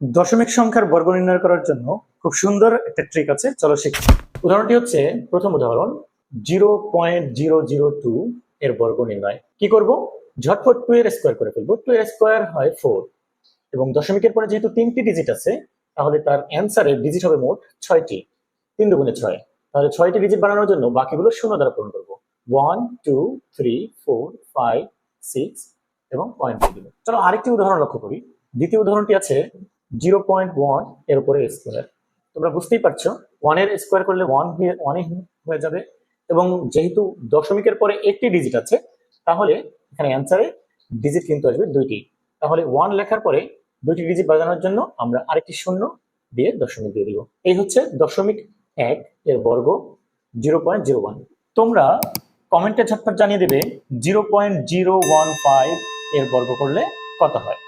দশমিক সংখ্যার বর্গ নির্ণয় করার জন্য খুব সুন্দর একটা ট্রিক আছে। চলো শিখি। উদাহরণটি হচ্ছে, প্রথম উদাহরণ zero point zero zero two এর বর্গ নির্ণয়। কি করব? ঝটপট টু এর স্কোয়ার করে ফেলব। টু এর স্কোয়ার হয় ফোর এবং দশমিকের পরে যেহেতু তিনটি ডিজিট আছে, তাহলে তার অ্যান্সারের ডিজিট হবে মোট ছয়টি। তিন দুগুণে ছয়। তাহলে ছয়টি ডিজিট বানানোর জন্য বাকিগুলো শূন্য দ্বারা পূরণ করব। One two three four five six এবং পয়েন্ট চলো আরেকটি উদাহরণ লক্ষ্য করি। দ্বিতীয় উদাহরণটি আছে জিরো পয়েন্ট ওয়ানের উপরে স্কোয়ার তোমরা বুঝতেই পারছ ওয়ানের স্কোয়ার করলে ওয়ান ওয়ানই হয়ে যাবে এবং যেহেতু দশমিকের পরে একটি ডিজিট আছে, তাহলে এখানে অ্যান্সারে ডিজিট কিন্তু আসবে দুইটি। তাহলে ওয়ান লেখার পরে দুইটি ডিজিট বাজানোর জন্য আমরা আরেকটি শূন্য দিয়ে দশমিক দিয়ে দিব। এই হচ্ছে দশমিক এক এর বর্গ জিরো পয়েন্ট জিরো ওয়ান তোমরা কমেন্টে ঝটপট জানিয়ে দেবে zero point zero one five এর বর্গ করলে কত হয়?